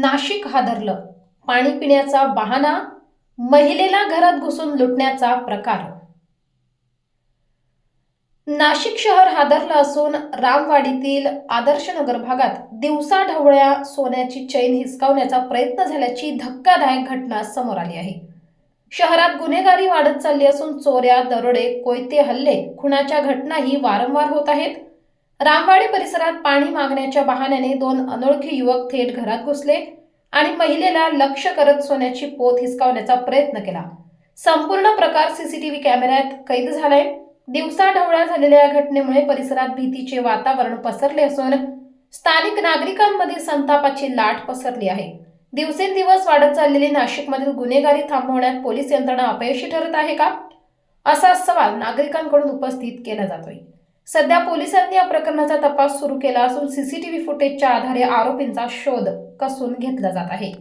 नाशिक हादरलं पाणी पिण्याचा बहाणा महिलेला घरात घुसून लुटण्याचा प्रकार. नाशिक शहर हादरलं असून रामवाडीतील आदर्शनगर भागात दिवसा ढवळ्या सोन्याची चैन हिसकावण्याचा प्रयत्न झाल्याची धक्कादायक घटना समोर आली आहे. शहरात गुन्हेगारी वाढत चालली असून चोऱ्या दरोडे कोयते हल्ले खुणाच्या घटनाही वारंवार होत आहेत. रामवाडी परिसरात पाणी मागण्याच्या बहाण्याने दोन अनोळखी युवक थेट घरात घुसले आणि महिलेला लक्ष करत सोन्याची पोत हिसकावण्याचा प्रयत्न केला. संपूर्ण प्रकार सीसीटीव्ही कॅमेऱ्यात कैद झालाय. दिवसा ढवळ्या झालेल्या या घटनेमुळे परिसरात भीतीचे वातावरण पसरले असून स्थानिक नागरिकांमध्ये संतापाची लाट पसरली आहे. दिवसेंदिवस वाढत चाललेली नाशिकमधील गुन्हेगारी थांबवण्यात पोलीस यंत्रणा अपयशी ठरत आहे का? असा सवाल नागरिकांकडून उपस्थित केला जातोय. सध्या पोलिसांनी या प्रकरणाचा तपास सुरू केला असून सीसीटीव्ही फुटेजच्या आधारे आरोपींचा शोध कसून घेतला जात आहे.